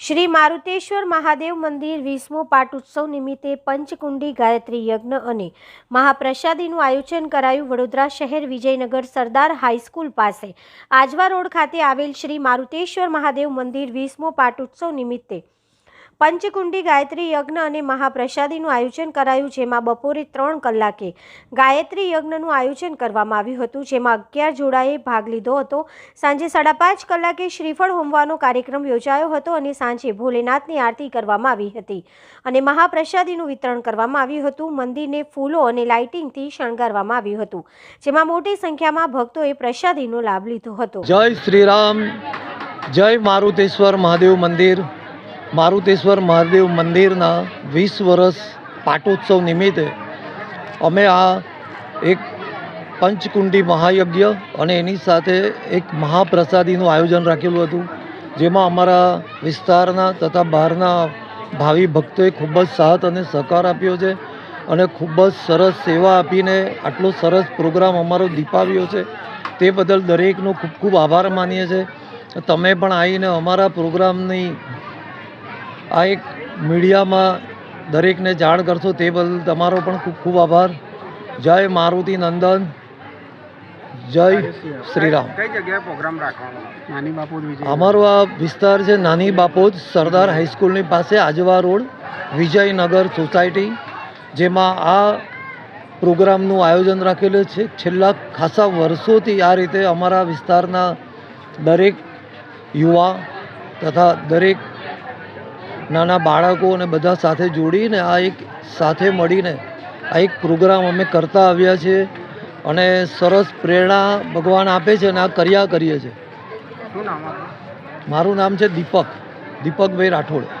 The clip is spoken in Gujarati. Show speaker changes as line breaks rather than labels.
શ્રી મારુતેશ્વર મહાદેવ મંદિર વીસમો પાટોત્સવ નિમિત્તે પંચકુંડી ગાયત્રી યજ્ઞ અને મહાપ્રસાદીનું આયોજન કરાયું વડોદરા શહેર વિજયનગર સરદાર હાઈસ્કૂલ પાસે. આજવા રોડ ખાતે આવેલ શ્રી મારુતેશ્વર મહાદેવ મંદિર વીસમો પાટોત્સવ નિમિત્તે પંચકુંડી, ગાયત્રી યજ્ઞ અને મહાપ્રસાદીનું આયોજન કરાયું, જેમાં બપોરે ત્રણ કલાકે ગાયત્રી યજ્ઞનું આયોજન કરવામાં આવ્યું હતું, જેમાં અગિયાર જોડાએ ભાગ લીધો હતો. સાંજે સાડા પાંચ કલાકે શ્રીફળ હોમવાનો કાર્યક્રમ યોજાયો હતો અને સાંજે ભોલેનાથની આરતી કરવામાં આવી હતી અને મહાપ્રસાદીનું વિતરણ કરવામાં આવ્યું હતું. મંદિરને ફૂલો અને લાઇટિંગથી શણગારવામાં આવ્યું હતું, જેમાં મોટી સંખ્યામાં ભક્તોએ પ્રસાદીનો લાભ લીધો હતો.
જય શ્રી રામ જય મારુતેશ્વર મહાદેવ મંદિર. મારુતેશ્વર મહાદેવ મંદિરના વીસ વર્ષ પાટોત્સવ નિમિત્તે અમે આ એક પંચકુંડી મહાયજ્ઞ અને એની સાથે એક મહાપ્રસાદીનું આયોજન રાખેલું હતું, જેમાં અમારા વિસ્તારના તથા બહારના ભાવિ ભક્તોએ ખૂબ જ સાથ અને સહકાર આપ્યો છે અને ખૂબ જ સરસ સેવા આપીને આટલો સરસ પ્રોગ્રામ અમારો દીપાવ્યો છે. તે બદલ દરેકનો ખૂબ ખૂબ આભાર માનીએ છીએ. તમે પણ આવીને અમારા પ્રોગ્રામની આ એક મીડિયામાં દરેકને જાણ કરશો તે બદલ તમારો પણ ખૂબ ખૂબ આભાર. જય મારુતિ નંદન. જય શ્રીરામ.
કઈ જગ્યાએ પ્રોગ્રામ રાખવાનો? નાની બાપુ
અમારો આ વિસ્તાર છે નાની બાપોદ સરદાર હાઈસ્કૂલની પાસે આજવા રોડ વિજયનગર સોસાયટી જેમાં આ પ્રોગ્રામનું આયોજન રાખેલું છે. છેલ્લા ખાસા વર્ષોથી આ રીતે અમારા વિસ્તારના દરેક યુવા તથા દરેક નાના બાળકો અને બધા સાથે જોડીને આ એક સાથે મળીને આ એક પ્રોગ્રામ અમે કરતા આવ્યા છીએ અને સરસ પ્રેરણા ભગવાન આપે છે અને આ કર્યા કરીએ છીએ મારું નામ છે દીપક દીપકભાઈ રાઠોડ.